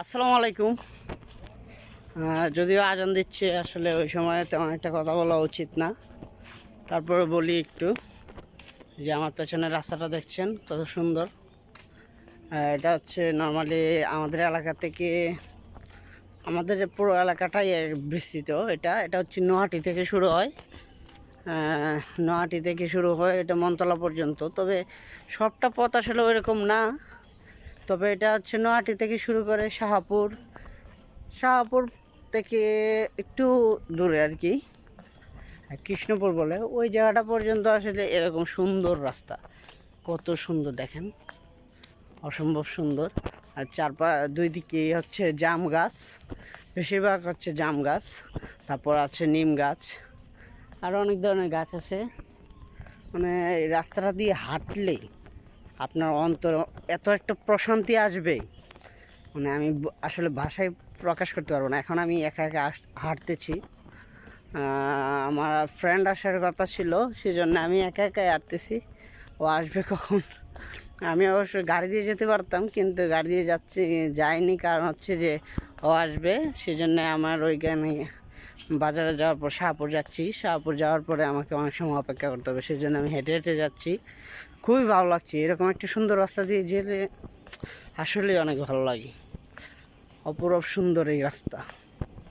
আসসালামু আলাইকুম। যদিও আজান দিচ্ছে, আসলে ওই সময় তেমন একটা কথা বলা উচিত না। তারপরে বলি একটু যে আমার পেছনের রাস্তাটা দেখছেন, কত সুন্দর। এটা হচ্ছে নর্মালি আমাদের এলাকা থেকে, আমাদের পুরো এলাকাটাই বিস্তৃত এটা। এটা হচ্ছে নোহাটি থেকে শুরু হয়। নোহাটি থেকে শুরু হয় এটা মনতলা পর্যন্ত। তবে সবটা পথ আসলে ওইরকম না। তবে এটা হচ্ছে নোয়াটি থেকে শুরু করে শাহাপুর। শাহাপুর থেকে একটু দূরে আর কি। কৃষ্ণপুর বলে। ওই জায়গাটা পর্যন্ত আসলে এরকম সুন্দর রাস্তা। কত সুন্দর দেখেন। অসম্ভব সুন্দর। আর চারপা, দুই দিকে হচ্ছে জাম গাছ। বেশিরভাগ হচ্ছে জাম গাছ। তারপর আছে নিম গাছ। আরও অনেক ধরনের গাছ আছে। মানে রাস্তাটা দিয়ে হাঁটলে আপনার অন্তর এত একটা প্রশান্তি আসবে। মানে আমি আসলে ভাষায় প্রকাশ করতে পারব না। এখন আমি একা একা হাঁটতেছি। আমার ফ্রেন্ড আসার কথা ছিল, সেজন্য আমি একা একাই হাঁটতেছি। ও আসবে কখন? আমি অবশ্য গাড়ি দিয়ে যেতে পারতাম, কিন্তু গাড়ি দিয়ে যাচ্ছি, যাইনি। কারণ হচ্ছে যে, ও আসবে, সেজন্য আমার ওইখানে বাজারে যাওয়ার পর শাহপুর যাচ্ছি। শাহপুর যাওয়ার পরে আমাকে অনেক সময় অপেক্ষা করতে হবে, সেজন্য আমি হেঁটে হেঁটে যাচ্ছি। খুবই ভালো লাগছে। এরকম একটা সুন্দর রাস্তা দিয়ে যেতে আসলেই অনেক ভালো লাগে। অপরূপ সুন্দর এই রাস্তা।